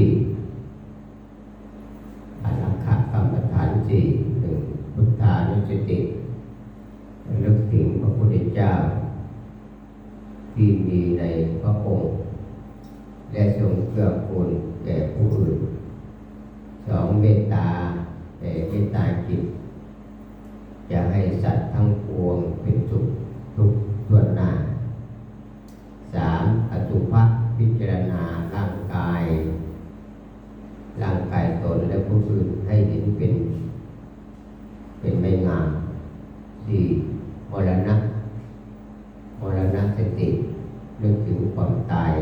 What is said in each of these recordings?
থাকবে รณะมรณะสตินึกถึงความตาย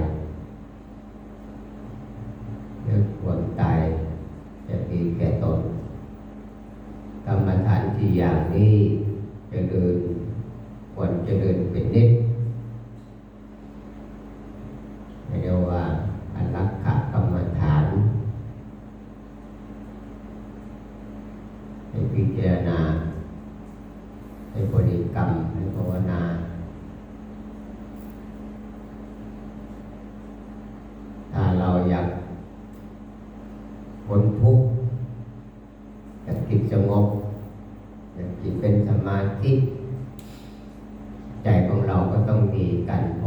การโพ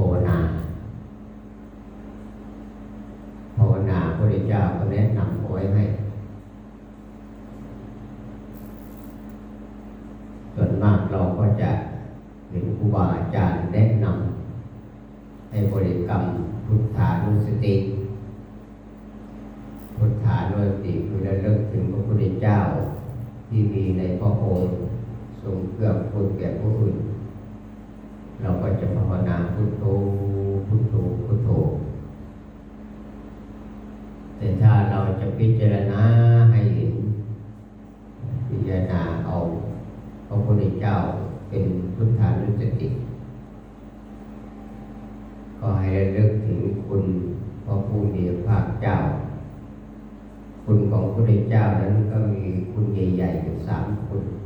ทธเจ้านั้นก็มีคุณใหญ่ๆอยู่สามคุณ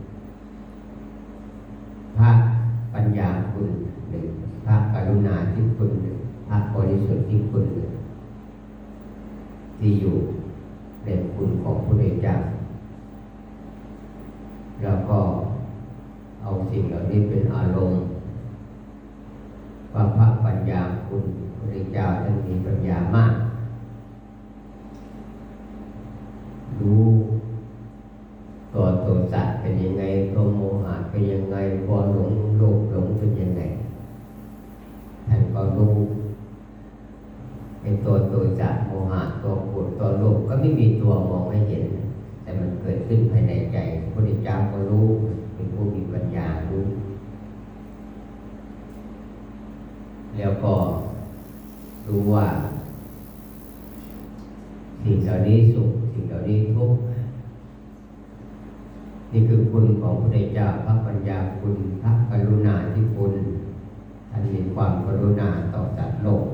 ตัวตัวจักโมหะตัวปวดตัวโลภก็ไม่มีตัวมองให้เห็น แต่มันเกิดขึ้นภายในใจพระพุทธเจ้าก็รู้เป็นผู้มีปัญญารู้แล้วก็รู้ว่าสิ่งเหล่านี้สุขสิ่งเหล่านี้ทุกข์นี่คือคุณของพระเจ้าพระปัญญาคุณพระกรุณาที่คุณท่านมีความกรุณาต่อจักโลก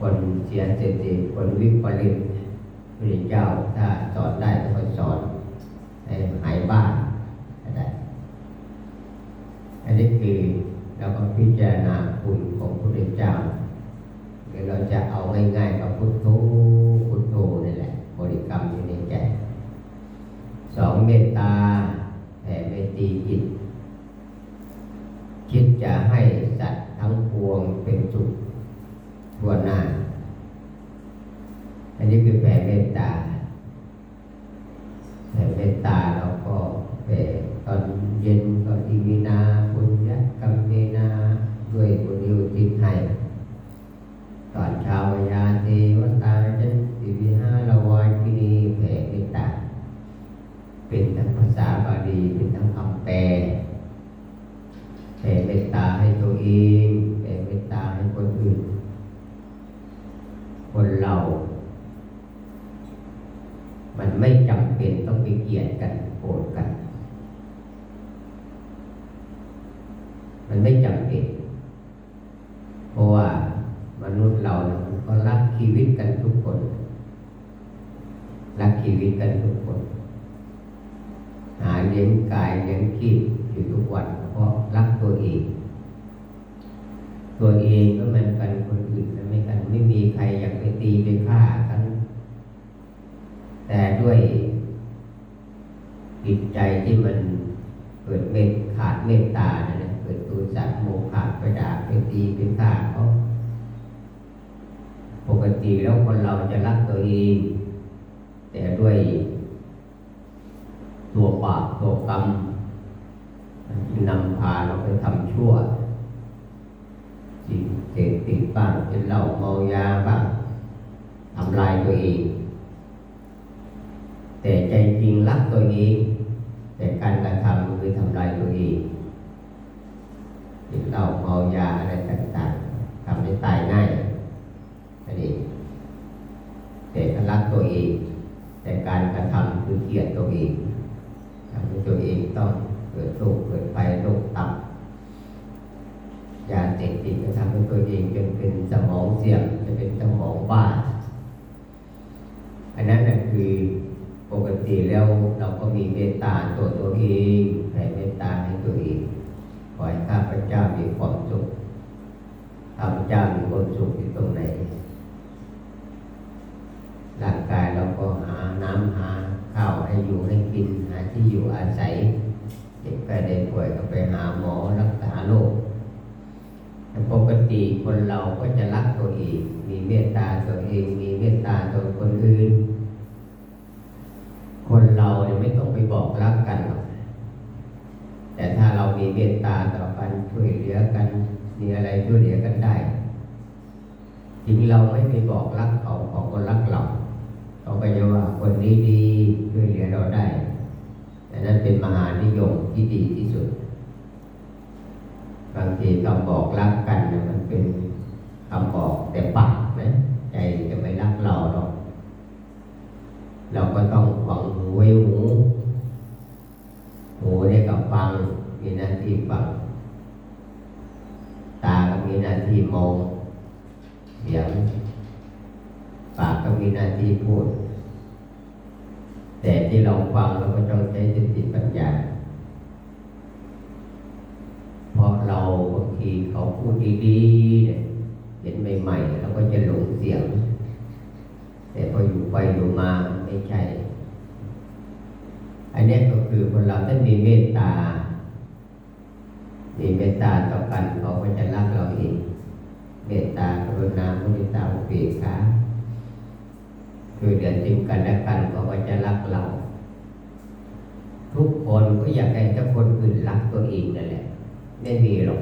คนเสียสติคนวิปริตพระเจ้าถ้าสอนได้ก็สอนให้หายบ้าก็ได้ อันนี้คือเราก็พิจารณาคุณของพระเจ้าเดี๋ยวเราจะเอาง่ายๆกับพุทโธพุทโธนี่แหละ บริกรรมอยู่ในใจสองเมตตา ให้ตอนเช้ายาเทวตาจันติวิหารวายที่นีแผ่เมตตาเป็นทั้งภาษาบาลีเป็นทั้งคำแปลแผ่เมตตาให้ตัวเองแผ่เมตตาให้คนอื่น คนเรา มันไม่จำเป็นต้องไปเกลียดกันโกรธกันไม่จำเป็น เพราะว่ามนุษย์เราเนี่ยมันก็รักชีวิตกันทุกคน รักชีวิตกันทุกคน หาเลี้ยง กายเลี้ยงชีพอยู่ทุกวันเพราะรักตัวเอง ตัวเองก็เหมือนกันคนอื่นก็ไม่กันไม่มีใครอยากไปตีไปฆ่ากัน แต่ด้วยจิตใจที่มันเกิดเมตขาดเมตตาเนะนะเกิดตัวสัตว์โมฆะไปด่าไปตีไปฆ่าเขาปกติแล้วคนเราจะรักตัวเอง แต่ด้วยตัวบาปตัวกรรม นจึงนำพาเราไปทำชั่วสิ่งเสพติดบ้างเป็นเหล้าเมายาบ้างทำลายตัวเอง แต่ใจจริงรักตัวเอง แต่การกระทำคือทำลายตัวเองกินเหล้าเมายาอะไรต่างๆทำให้ตายง่ายอันนี้แต่รักตัวเอง แต่การกระทำคือเกลียดตัวเองทำให้ตัวเองต้อง กิดโรคเกิดไปโรคตับยาเสพติดก็ทำให้ตัวเองจนเป็นสมองเสื่อมจะเป็นสมองบ้าอันนั้นน่ะคือปกติแล้วเราก็มีเมตตาตัวตัวเองแผ่เมตตาให้ตัวเองขอให้ข้าพเจ้ามีความสุขข้าพเจ้ามีความสุขอยู่ตรงไหน ร่างกายเราก็หาน้ำหาข้าวให้อยู่ให้กินหาที่อยู่อาศัยเจ็บไข้ได้ป่วยก็ไปหาหมอรักษาโรคแติคนเราก็จะรักตัวเอง มีเมตตาตัวเอง มีเมตตาตัวคนอื่น คนเราเนี่ยไม่ต้องไปบอกรักกันหรอกแต่ถ้าเรามีเมตตาต่อกันช่วยเหลือกัน มีอะไรช่วยเหลือกันได้ถึงเราไม่ไปบอกรักเขาเขาก็รักเราเขาก็จะว่าคนนี้ดีช่วยเหลือเราได้แต่นั้นเป็นมหานิยมที่ดีที่สุด บางทีคำบอกรักกันเนี่ยมันเป็นคำบอกแต่ปากนะใจจะไม่รักเราหรอก เราก็ต้องหวังหูไว้หูหูเนี่ยกับฟังมีหน้าที่ฟัง ตาก็มีหน้าที่มองเสียงปากก็มีหน้าที่พูด แต่ที่เราฟังเราก็ต้องใช้สติปัญญา เราะเราบางทีเขาพูดดีๆเห็นใหม่ๆเราก็จะหลงเสียง แต่พออยู่ไปอยู่มาไม่ใช่ อันนี้ก็คือคนเราถ้ามีเมตตา มีเมตตาต่อกันเขาก็จะรักเราเองเมตตากรุณามุทิตาอุเบกขาคือเดือนจิมกันและกันเขาก็จะรักเรา ทุกคนก็อยากให้เจ้าคนอื่นรักตัวเองนั่นแหละ ไม่มีหรอก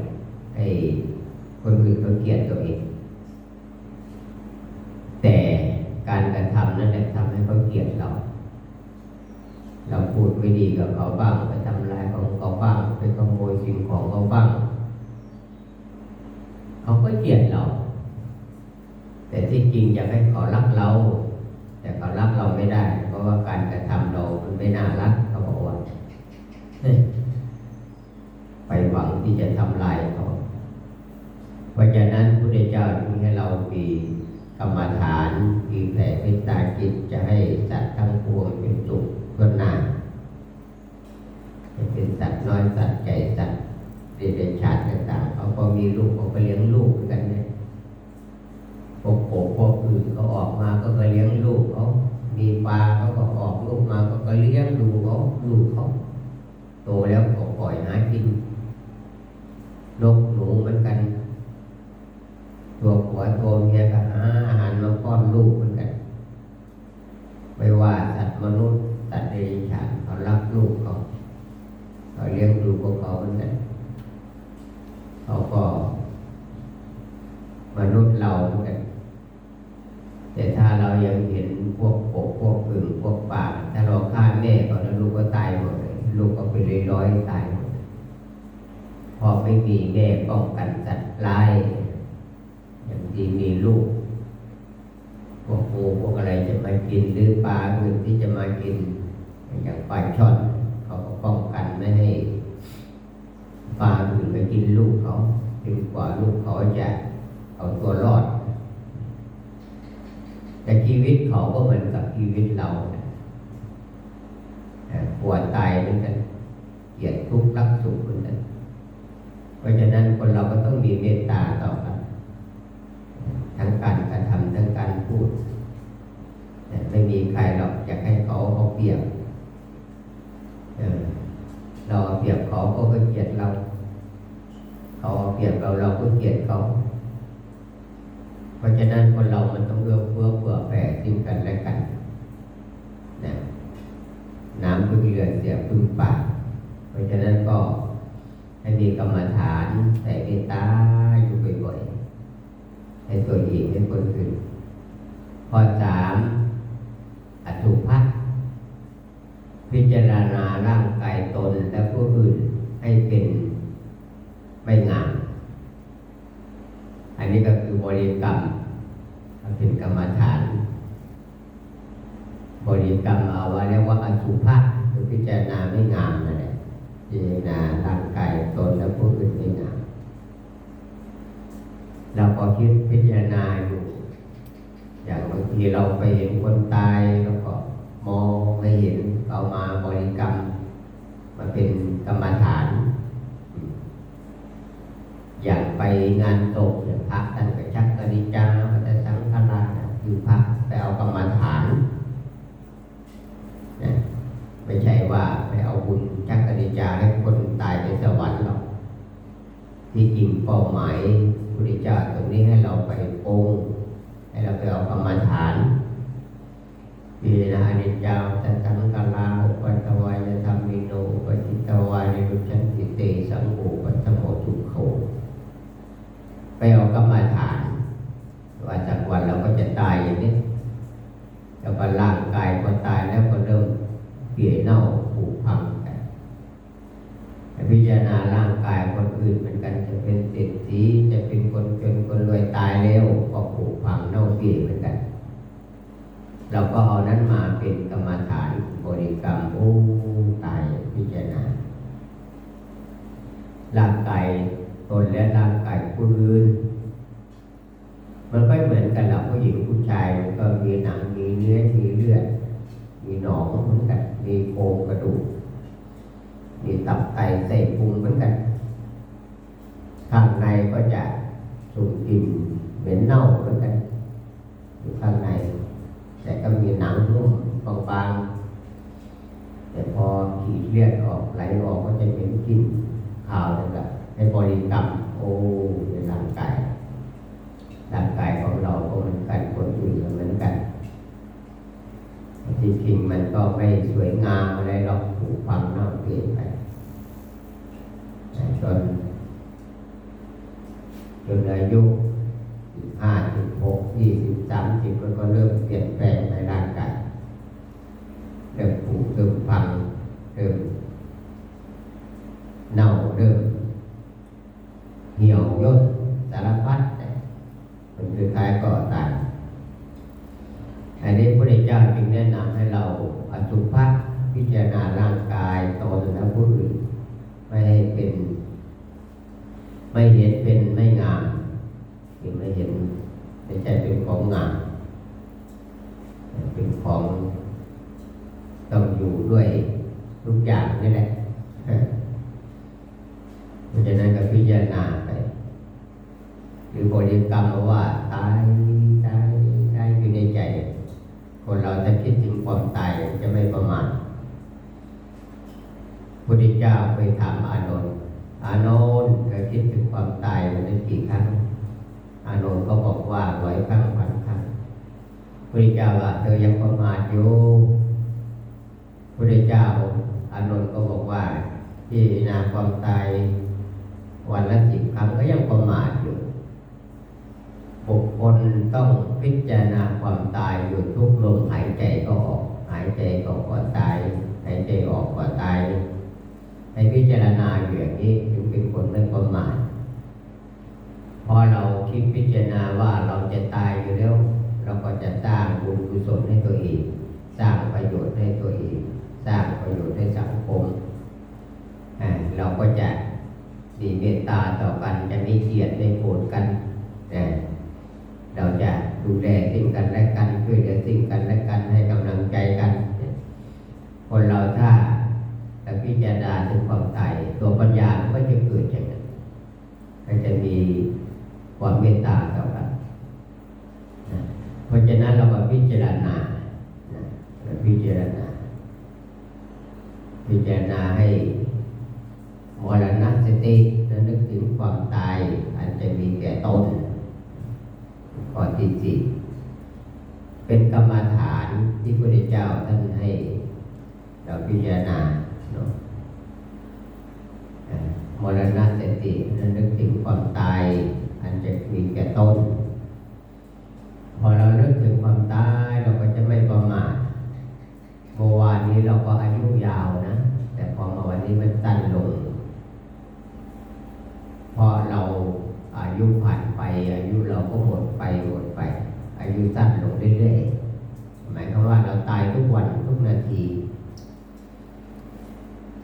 ให้คนอื่นเขาเกลียดตัวเอง แต่การกระทำนั่นแหละทำให้เขาเกลียดเรา เราพูดไม่ดีกับเขาบ้างไปทำลายของเขาบ้างไปขโมยสิ่งของเขาบ้างเขาก็เกลียดเรา แต่ที่จริงอยากให้เขารักเรา แต่เขารักเราไม่ได้ เพราะว่าการกระทำเรามันไม่น่ารักเขาบอกว่า ไปหวังที่จะทำลายเขา เพราะฉะนั้นพระพุทธเจ้าจึง ให้เรามีกรรมฐานมีแผ่เมตตาจิตจะให้สัตวทั้งปวงเป็นสุขทั่วหน้าจะเป็นสัตว์น้อยสัตว์ใหญ่สัตว์เดรัจฉานต่างๆเขาก็มีลูกเขาก็เลี้ยงลูกเหมือนกันเนี่ยพวกโผพวกอื่นเขาออกมาก็ก็เลี้ยงลูกเขามีปลาเขาก็ออกลูกมาก็ก็เลี้ยงดูเขาลูกเขาโตแล้วก็ปล่อยหากิน นกหนูเหมือนกัน ตัวผัวตัวเมียก็หาอาหารมาป้อนลูกเหมือนกัน ไม่ว่าสัตว์มนุษย์สัตว์เดรัจฉานเขารักลูกเขาเขาเลี้ยงดูพวกเขาเหมือนกันเขาก็ มนุษย์เราเหมือนกัน แต่ถ้าเรายังเห็นพวกกบพวกผึ่งพวกป่าถ้าเราฆ่าแม่ก่อนแล้วลูกก็ตายหมดเลยลูกก็เป็นร้อยๆตายหมด พอไม่มีแม่ป้องกันสัตว์ร้าย อย่างดีมีลูกพวกงูพวกอะไรจะมากินหรือปลาอื่นที่จะมากิน อย่างปลาช่อนเขาก็ป้องกันไม่ให้ปลาอื่นไปกินลูกเขาจนกว่าลูกเขาจะเอาตัวรอด แต่ชีวิตเขาก็เหมือนกับชีวิตเราปวดตายเหมือนกันเกลียดทุกข์รักสุขเหมือนกัน ราะฉะนั้นคนเราก็ต้องมีเมตตาต่อกันทั้งการกระทำทั้งการพูดแต่ไม่มีใครหรอกอยากให้เขาเอาเปรียบเออเราเปรียบเขาเขาก็เกลียดเรา เขาเอาเปรียบเราเราก็เกลียดเขา เพราะฉะนั้นคนเรามันต้องเอื้อเฟื้อเผื่อแผ่ซึ่งกันและกันนะน้ำพึ่งเรือเสียพึ่งป่า เพราะฉะนั้นก็ ให้มีกรรมฐานใส่เมตตาอยู่บ่อยๆให้ตัวเองให้คนอื่นข้อสามอสุภะพิจารณาร่างกายตนและผู้อื่นให้เป็นไม่งาม อันนี้ก็คือบริกรรมเป็นกรรมฐาน บริกรรมเอาไว้เรียกว่าอสุภะคือพิจารณาไม่งามนั่นแหละ พิจารณาร่างกายตนและผู้อื่นไม่งามเราพอคิดพิจารณาอยู่ อย่างบางทีเราไปเห็นคนตายแล้วก็มองไม่เห็นเอามาบริกรรมมาเป็นกรรมฐาน อย่างไปงานศพเนี่ยพระท่านก็ชักกริจาพระสังฆราชคือพระไปเอากรรมฐานนะไม่ใช่ว่าไปเอาบุญชักกริจาให้คนตายไปสวรรค์หรอก ที่จริงเป้าหมายพุทธเจ้าตรงนี้ให้เราไปองค์ให้เราไปเอากรรมฐานพิจารณาอนิจจาตันตังกาลาอุปัตวายธรรมิโนอุปจิตวายรุชันติเตสังโฆปัตโมทุกโขไปเอากรรมฐาน ว่าจากวันเราก็จะตายอย่างนี้แล้วก็ร่างกายพอตายแล้วก็เริ่มเปลี่ยนเน่าผุพังกันพิจารณาร่างกายคนอื่นเหมือนกันจะเป็นเศรษฐีจะเป็นคนจนคนรวยตายแล้วก็ผุพังเน่าเปลี่ยนเหมือนกัน เราก็เอานั้นมาเป็นกรรมฐานบริกรรมโอ้ตายพิจารณา ร่างกายตนและร่างกายผู้อื่น มันก็เหมือนกันเราผู้หญิงผู้ชายมันก็มีหนังมีเนื้อมีเลือด มีหน องเหมือนกัน มีโครงกระดูก มีตับไตเส้นพุงเหมือนกัน ข้างในก็จะสูงกลิ่นเหม็นเน่าเหมือนกันอยู่ข้างใน แต่ก็มีหนังนุ่มบางๆ แต่พอขีดเลือดออกไหลออกก็จะเป็นกลิ่นขาวนั่นแหละให้บริกรรมโอ้ในร่างกายร่างกายของเราก็เหมือนกันคนอื่นก็เหมือนกัน จริงมันก็ไม่สวยงามอะไรหรอกถูกความเน่าเปลี่ยนไปจนจนอายุสิบห้าสิบหกยี่สิบสามสิบก็เริ่มเปลี่ยนแปลงในร่างกายเริ่มผุเริ่มพังเริ่มเน่าเริ่มเหี่ยวย่นสารพัดมันคือคล้ายก่อตายอันนี้พระพุทธเจ้าจึงแนะนำให้เราอสุภะพิจารณาร่างกายตนและผู้อื่นไม่ให้เป็น ไม่เห็นเป็นไม่งามคือไม่เห็นไม่ใช่เป็นของงามเป็นของต้องอยู่ด้วยทุกอย่างนี่แหละ เพราะฉะนั้นก็พิจารณาไป หรือบริกรรมว่าตายตายตายอยู่ในใจ คนเราจะคิดถึงความตายจะไม่ประมาทพุทธ เจ้าไปถามอานนท์อานนท์เธอคิดถึงความตายมันได้กี่ครั้ง อานนท์ก็บอกว่าร้อยครั้งพันครั้งพุทธเจ้าว่าเธอยังประมาทอยู่พุทธเจ้าอานนท์ก็บอกว่าพิจารณาความตายวันละสิบครั้งก็ยังประมาทอยู่บุคคลต้องพิจารณาความตายอยู่ทุกลมหายใจก็ออก หายใจก็ก่อนตาย หายใจออกก่อนตาย ให้พิจารณาอยู่อย่างนี้จึงเป็นคนไม่ประมาทพอเราคิดพิจารณาว่าเราจะตายอยู่แล้ว เราก็จะสร้างบุญกุศลให้ตัวเองสร้างประโยชน์ให้ตัวเองสร้างประโยชน์ให้สังคมอ่าเราก็จะดีเมตตาต่อกันจะไม่เกลียดไม่โกรธกันนะเราจะดูแลสิ่งกันและกันช่วยเหลือสิ่งกันและกันให้กำลังใจกัน คนเราถ้าถ้าพิจารณาถึงความตายตัวปัญญามันก็จะเกิดอย่างนั้นก็จะมีความเมตตาต่อกันนะเพราะฉะนั้นเราก็พิจารณานะเราพิจารณา พิจารณาให้มรณะสติและนึกถึงความตายอันจะมีแก่ตนข้อที่สี่เป็นกรรมฐานที่พระพุทธเจ้าท่านให้ เรา พิจารณาเนาะเอ่อมรณะสติและนึกถึงความตาย อันจะมีแก่ตนพอเรานึกถึงความตายเราก็จะไม่ประมาท เมื่อวานนี้เราก็อายุยาวนะ แต่พอมาวันนี้มันสั้นลง เพราะเราอายุผ่านไป อายุเราก็หมดไปหมดไป อายุสั้นลงเรื่อยๆหมายความว่าเราตายทุกวันทุกนาที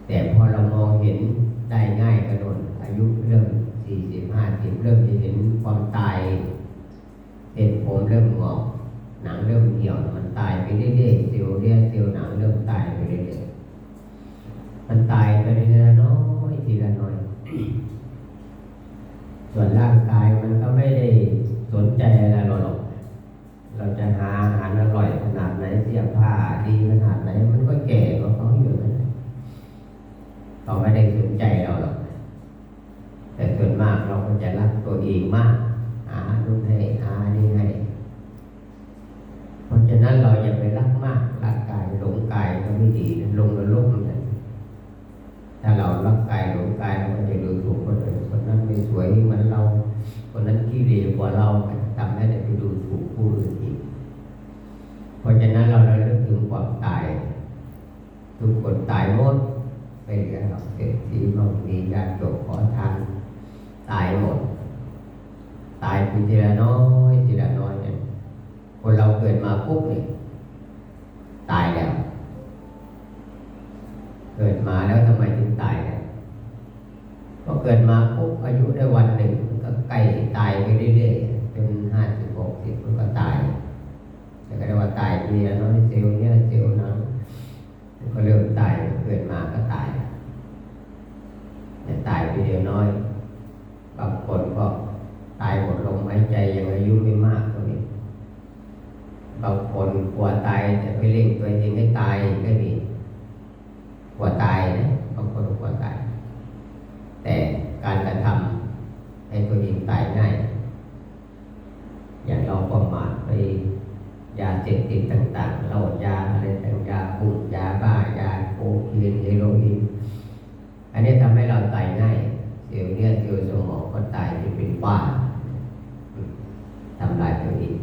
แต่พอเรามองเห็นได้ง่ายกระโดดอายุเริ่มสี่สิบห้าสิบเริ่มจะเห็นความตายเห็นผมเริ่มงอก หนังเริ่มเหี่ยวมันตายไปเรื่อยๆเซลล์เลือดเซลล์หนังเริ่มตายไปเรื่อยๆมันตายไปทีละน้อยทีละน้อย ส่วน ร่างกายมันก็ไม่ได้สนใจอะไรเราหรอก เราจะหาอาหารอร่อยขนาดไหนเสียผ้าดีขนาดไหน มันก็แก่กว่าเขาอยู่นั่นแหละเขาไม่ได้สนใจเราหรอก แต่ส่วนมากเราก็จะรักตัวเองมากหานู่นให้หานี่ให้เพราะฉะนั้นเราอย่าไปรักมากรักกายหลงกายก็ไม่ดีนลงนรกเหมือนกันถ้าเรารักกายหลงกายเราก็จะดูถูกคนอื่น คนนั้นไม่สวยเหมือนเรา คนนั้นขี้เหร่กว่าเราทำให้เราไปดูถูกผู้อื่นอีกเพราะฉะนั้นเราระลึกถึงความตาย ทุกคนตายหมดไม่เหลือหรอกเศรษฐีมั่งมีญาติโยมขอทานตายหมด ตายไปทีละน้อยทีละน้อยเนี่ยคนเราเกิดมาปุ๊บเนี่ยตายแล้ว เกิดมาแล้วทำไมถึงตายเนี่ย ก็เกิดมาปุ๊บอายุได้วันหนึ่งมันก็ใกล้ตายไปเรื่อยๆเป็นห้าสิบหกสิบมันก็ตาย แต่ก็เรียกว่าตายเรียน้อยเซลล์เนี่ยเซลล์นั้นมันก็เริ่มตายเกิดมาก็ตายแต่ตายไปเดียวน้อยบางคนก็ตายหมดลมหายใจยังอายุไม่มากก็มี บางคนกลัวตายแต่ไม่เร่งตัวเองให้ตายก็มีกลัวตายนะบางคนกลัวตาย แต่การกระทำให้ตัวเองตายง่าย อย่างเราประมาทไป ยาเสพติดต่างๆเหล้ายาอะไรต่างยาคุมยาบ้ายาโคเคนเฮโรอีนอันนี้ทำให้เราตายง่ายเซลล์เนี่ยเซลล์สมองก็ตายที่เป็นบ้าทำลายตัวเอง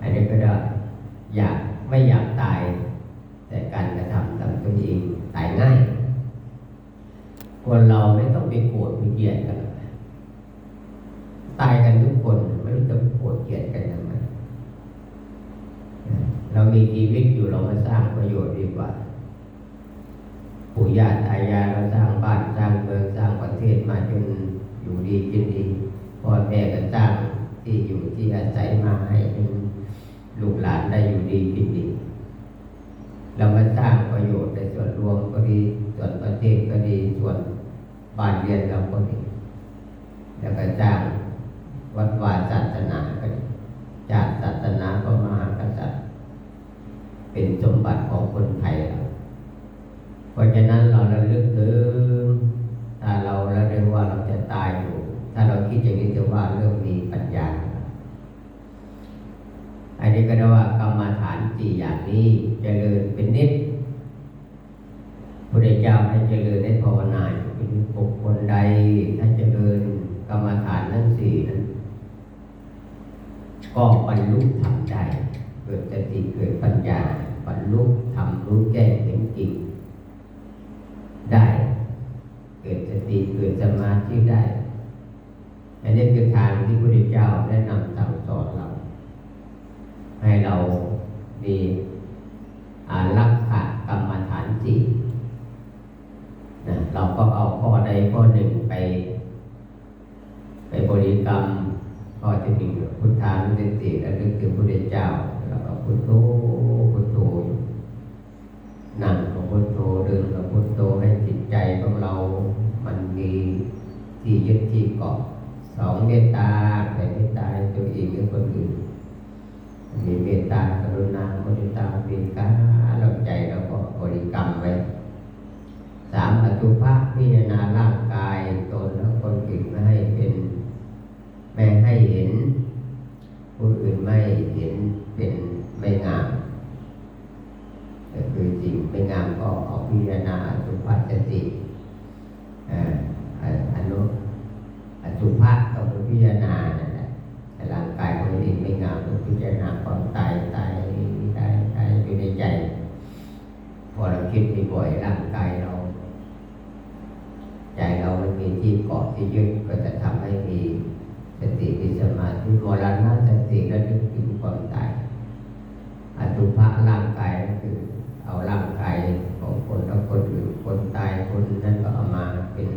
อันนี้ก็ได้อยากไม่อยากตาย แต่การกระทำทำตัวเองตายง่าย คนเราไม่ต้องไปโกรธไปเกลียดกันหรอกตายกันทุกคนไม่รู้จะไปโกรธเกลียดกันทำไมเรามีชีวิตอยู่เรา มาสร้างประโยชน์ดีกว่าปู่ย่าตายายเราสร้างบ้านสร้างเมืองสร้างประเทศมาจนอยู่ดีกินดีพ่อแม่ก็สร้างที่อยู่ที่อาศัยมาให้เป็นลูกหลานได้อยู่ดีกินดีเรามาสร้างประโยชน์ในส่วนรวมก็ดีส่วนประเทศก็ดีส่วนบ้านเรียนเราก็ดีแล้วก็สร้างวัดวาศาสนาก็ดีจาติศาสนาก็มหากษัตริย์ เป็นสมบัติของคนไทยเรา เพราะฉะนั้นเราระลึกถึงถ้าเราระลึกว่าเราจะตายอยู่ ถ้าเราคิดอย่างนี้จะว่าเรื่องมีปัญญา อันนี้ก็เรียกว่ากรรมฐานสี่อย่างนี้เจริญเป็นนิดพระเจ้าให้เจริญให้ภาวนาเป็นบุคคลใดถ้าเจริญกรรมฐานทั้งสี่นั้นก็บรรลุธรรมได้เกิดสติเกิดปัญญาบรรลุธรรมรู้แจ้งเห็นจริง ได้ เกิดสติเกิดสมาธิได้ อันนี้คือทางที่พระพุทธเจ้าได้นำสั่งสอนเรา ให้เรามีอารักขกรรมฐานจิตนะเราก็เอาข้อใดข้อหนึ่งไป ไปบริกรรมก็จะมีพุทธานุสติและลึกถึงพระพุทธเจ้า แล้วก็พุทโธพุทโธอยู่นั่งกับพุทโธเดินกับพุทโธให้จิตใจของเรา มันมีที่ยึดที่เกาะ สองเมตตาแต่เมตตาตัวเองและคนอื่นมีเมตตากรุณามุทิตาเบียกาเราใจเราก็บริกรรมไว้สามปัจจุภะพิจารณาร่างกายตนและคนอื่นไม่ให้เป็นไม่ให้เห็นผู้อื่นไม่เห็นเป็นไม่งามก็คือสิ่งไม่งามก็เอาพิจารณาอสุภะสติเอ่ออ่าอนุอสุภะก็คือพิจารณานั่นแหละ แต่ร่างกายของเราเองไม่งามต้องพิจารณาความตายตายตายตายอยู่ในใจ พอเราคิดบ่อยๆร่างกายเรา ใจเรามันมีที่เกาะที่ยึดก็จะทำให้มีสติมีสมาธิมรณะส ติและนึกถึงความตายอสุภะร่างกายก็คือ เอาร่างกายของคนแล้วคนอื่นคนตายคนนั้นก็เอามาเป็น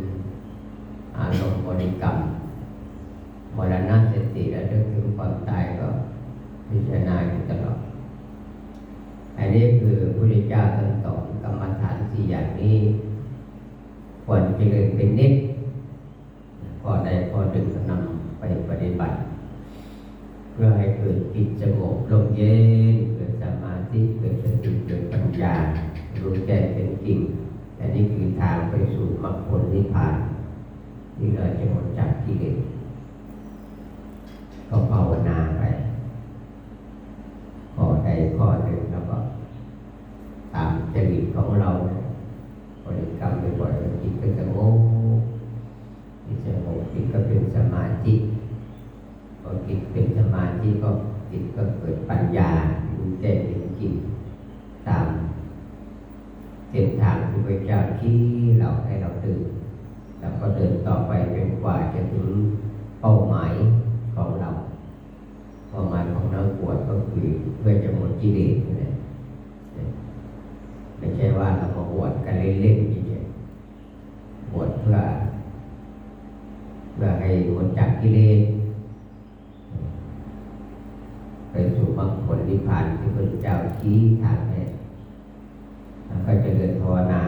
อารมณ์บริกรรมมรณะสติและนึกถึงความตายก็พิจารณาอยู่ตลอดอันนี้คือพระพุทธเจ้าท่านสอนกรรมฐานสี่อย่างนี้ควรเจริญเป็นนิด รู้แจ้งเป็นจริงอันนี้คือทางไปสู่มรรคผลนิพพาน ที่เราจะหมดจากกิเลส ก็ภาวนาไปข้อใดข้อหนึ่งแล้วก็ ตามจริตของเราบริกรรมบ่อยๆจิตก็สงบจิตสงบจิตก็เป็นสมาธิพอจิตเป็นสมาธิก็จิตก็เกิดปัญญารู้แจ้งจริงๆตามเส้นทางที่พระเจ้าที่เราให้เราเดินแล้วก็เดินต่อ ไปจนกว่าจะถึงเป้าหมายของเรา เป้าหมายของนักบวชก็คือเพื่อจะหมดกิเลสนั่นแหละไม่ใช่ว่าเรามาบวชกันเล่นๆเฉยๆบวชเพื่อเพื่อให้หมดจากกิเลสไปสู่มรรคผลนิพพานที่พระเจ้าชี้ทางให้แล้วก็จะเจริญภาวนา